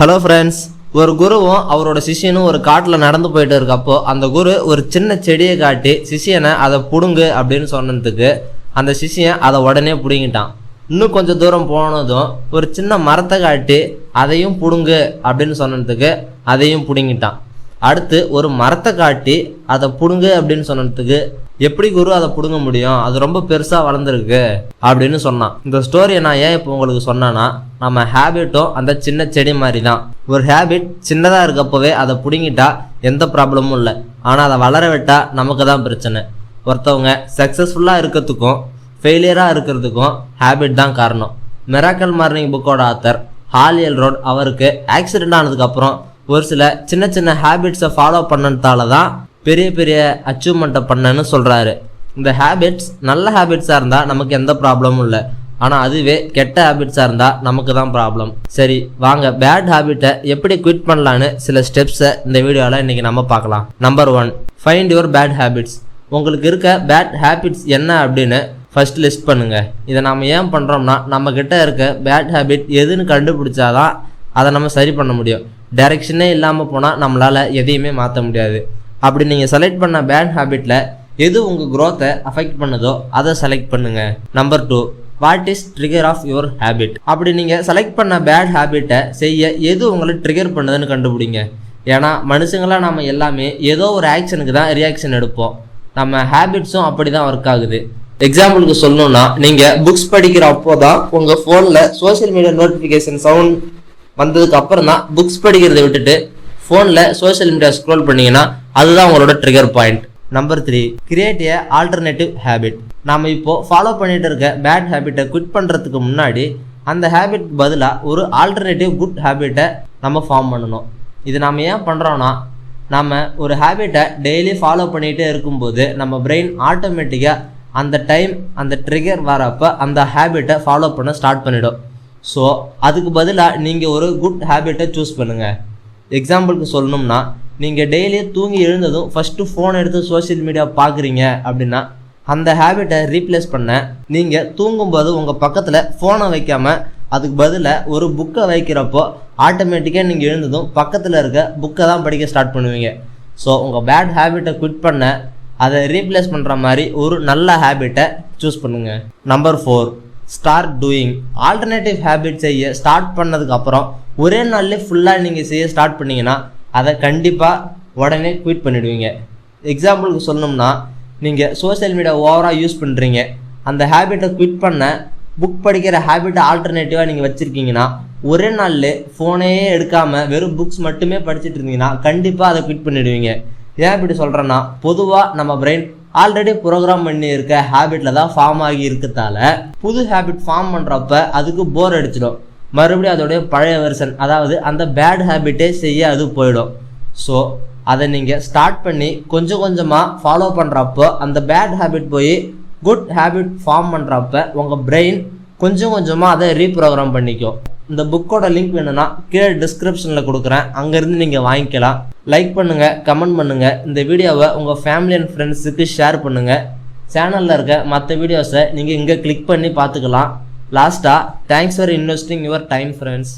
Hello friends ஒரு குருவும் அவரோட சிஷியனும் ஒரு காட்டில் நடந்து போயிட்டு இருக்கப்போ அந்த குரு ஒரு சின்ன செடியை காட்டி சிஷியனை அதை பிடுங்கு அப்படின்னு சொன்னதுக்கு அந்த சிஷியன் அதை உடனே பிடுங்கிட்டான். இன்னும் கொஞ்சம் தூரம் போனதும் ஒரு சின்ன மரத்தை காட்டி அதையும் பிடுங்கு அப்படின்னு சொன்னதுக்கு அதையும் பிடுங்கிட்டான். அடுத்து ஒரு மரத்தை காட்டி அதை பிடுங்கு அப்படின்னு சொன்னதுக்கு எப்படி குரு அதை புடுங்க முடியும்? அது ரொம்ப பெருசாக வளர்ந்துருக்கு அப்படின்னு சொன்னான். இந்த ஸ்டோரியை நான் ஏன் இப்போ உங்களுக்கு சொன்னேன்னா நம்ம ஹேபிட்டும் அந்த சின்ன செடி மாதிரி தான் ஒரு ஹேபிட் சின்னதாக இருக்கப்போவே அதை பிடுங்கிட்டா எந்த ப்ராப்ளமும் இல்லை. ஆனால் அதை வளர விட்டால் நமக்கு தான் பிரச்சனை. ஒருத்தவங்க சக்ஸஸ்ஃபுல்லாக இருக்கிறதுக்கும் ஃபெயிலியராக இருக்கிறதுக்கும் ஹேபிட் தான் காரணம். மெராக்கல் மார்னிங் புக்கோட ஆத்தர் ஹாலியல் ரோட் அவருக்கு ஆக்சிடென்ட் ஆனதுக்கப்புறம் ஒரு சில சின்ன சின்ன ஹேபிட்ஸை ஃபாலோ பண்ணதால தான் பெரிய பெரிய அச்சீவ்மெண்ட்டை பண்ணேன்னு சொல்கிறாரு இந்த ஹேபிட்ஸ் நல்ல ஹேபிட்ஸாக இருந்தால் நமக்கு எந்த ப்ராப்ளமும் இல்லை. ஆனால் அதுவே கெட்ட ஹேபிட்ஸாக இருந்தால் நமக்கு தான் ப்ராப்ளம் சரி வாங்க பேட் ஹேபிட்டை எப்படி குவிட் பண்ணலான்னு சில ஸ்டெப்ஸை இந்த வீடியோவில் இன்றைக்கி நம்ம பார்க்கலாம். Number one find your bad habits உங்களுக்கு இருக்க பேட் ஹேபிட்ஸ் என்ன அப்படின்னு ஃபஸ்ட் லிஸ்ட் பண்ணுங்கள் இதை நம்ம ஏன் பண்ணுறோம்னா நம்மக்கிட்ட இருக்க பேட் ஹேபிட் எதுன்னு கண்டுபிடிச்சாதான் அதை நம்ம சரி பண்ண முடியும். டைரெக்ஷனே இல்லாமல் போனால் நம்மளால் எதையுமே மாற்ற முடியாது. அப்படி நீங்கள் செலக்ட் பண்ண பேட் ஹேபிட்டில் எது உங்கள் க்ரோத்தை அஃபெக்ட் பண்ணுதோ அதை செலக்ட் பண்ணுங்கள் number two what is trigger of your habit அப்படி நீங்கள் செலக்ட் பண்ண பேட் ஹேபிட்டை செய்ய எது உங்களை ட்ரிகர் பண்ணுதுன்னு கண்டுபிடிங்க. ஏன்னா மனுஷங்களாக நம்ம எல்லாமே ஏதோ ஒரு ஆக்ஷனுக்கு தான் ரியாக்ஷன் எடுப்போம். நம்ம ஹேபிட்ஸும் அப்படி தான் ஒர்க் ஆகுது. எக்ஸாம்பிளுக்கு சொல்லணும்னா நீங்கள் புக்ஸ் படிக்கிற அப்போ தான் உங்கள் ஃபோனில் சோஷியல் மீடியா நோட்டிஃபிகேஷன் சவுண்ட் வந்ததுக்கு அப்புறம் தான் புக்ஸ் படிக்கிறதை விட்டுட்டு ஃபோனில் சோஷியல் மீடியா ஸ்க்ரோல் பண்ணீங்கன்னா அதுதான் உங்களோட trigger point number three create a alternative habit நாம் இப்போது ஃபாலோ பண்ணிட்டு இருக்க பேட் ஹேபிட்டை குவிட் பண்ணுறதுக்கு முன்னாடி அந்த ஹேபிட் பதிலாக ஒரு ஆல்டர்னேட்டிவ் குட் ஹேபிட்டை நம்ம ஃபார்ம் பண்ணணும். இது நாம் ஏன் பண்ணுறோன்னா நம்ம ஒரு ஹேபிட்டை டெய்லி ஃபாலோ பண்ணிகிட்டே இருக்கும்போது நம்ம பிரெயின் ஆட்டோமேட்டிக்காக அந்த டைம் அந்த ட்ரிகர் வரப்போ அந்த ஹேபிட்டை ஃபாலோ பண்ண ஸ்டார்ட் பண்ணிவிடும் ஸோ அதுக்கு பதிலாக நீங்கள் ஒரு குட் ஹேபிட்டை சூஸ் பண்ணுங்கள் எக்ஸாம்பிளுக்கு சொல்லணும்னா நீங்கள் டெய்லியும் தூங்கி எழுந்ததும் ஃபஸ்ட்டு ஃபோன் எடுத்து சோஷியல் மீடியா பார்க்குறீங்க அப்படின்னா அந்த ஹேபிட்டை ரீப்ளேஸ் பண்ண நீங்கள் தூங்கும்போது உங்கள் பக்கத்தில் ஃபோனை வைக்காமல் அதுக்கு பதிலாக ஒரு புக்கை வைக்கிறப்போ ஆட்டோமேட்டிக்காக நீங்கள் எழுந்ததும் பக்கத்தில் இருக்க புக்கை தான் படிக்க ஸ்டார்ட் பண்ணுவீங்க. ஸோ உங்கள் பேட் ஹேபிட்டை குவிட் பண்ண அதை ரீப்ளேஸ் பண்ணுற மாதிரி ஒரு நல்ல ஹேபிட்டை சூஸ் பண்ணுங்கள் number four start doing alternative habit செய்ய ஸ்டார்ட் பண்ணதுக்கப்புறம் ஒரே நாள்லேயே ஃபுல்லாக நீங்கள் செய்ய ஸ்டார்ட் பண்ணீங்கன்னா அதை கண்டிப்பாக உடனே குவிட் பண்ணிவிடுவீங்க எக்ஸாம்பிளுக்கு சொல்லணும்னா நீங்கள் சோஷியல் மீடியா ஓவராக யூஸ் பண்ணுறீங்க அந்த ஹேபிட்டை குவிட் பண்ண புக் படிக்கிற ஹேபிட்டை ஆல்டர்னேட்டிவாக நீங்கள் வச்சுருக்கீங்கன்னா ஒரே நாளில் ஃபோனையே எடுக்காமல் வெறும் புக்ஸ் மட்டுமே படிச்சுட்டு இருந்தீங்கன்னா கண்டிப்பாக அதை குவிட் பண்ணிடுவீங்க. ஏன் இப்படி சொல்கிறேன்னா பொதுவாக நம்ம பிரெயின் ஆல்ரெடி ப்ரோக்ராம் பண்ணி இருக்க ஹேபிட்டில் தான் ஃபார்ம் ஆகி இருக்கதால புது ஹேபிட் ஃபார்ம் பண்ணுறப்ப அதுக்கு போர் அடிச்சிடும். மறுபடியும் அதோடைய பழைய வெர்ஷன் அதாவது அந்த பேட் ஹேபிட்டே செய்ய அது போயிடும். ஸோ அதை நீங்கள் ஸ்டார்ட் பண்ணி கொஞ்சம் கொஞ்சமாக ஃபாலோ பண்ணுறப்போ அந்த பேட் ஹேபிட் போய் குட் ஹேபிட் ஃபார்ம் பண்ணுறப்ப உங்கள் பிரெயின் கொஞ்சம் கொஞ்சமாக அதை ரீப்ரோக்ராம் பண்ணிக்கும். இந்த புக்கோட லிங்க் வேணும்னா கீழே டிஸ்கிரிப்ஷனில் கொடுக்குறேன். அங்கேருந்து நீங்கள் வாங்கிக்கலாம். லைக் பண்ணுங்கள் கமெண்ட் பண்ணுங்கள் இந்த வீடியோவை உங்கள் ஃபேமிலி அண்ட் ஃப்ரெண்ட்ஸுக்கு ஷேர் பண்ணுங்கள் சேனலில் இருக்க மற்ற வீடியோஸை நீங்கள் இங்கே கிளிக் பண்ணி பார்த்துக்கலாம். லாஸ்ட்டாக thanks for investing your time friends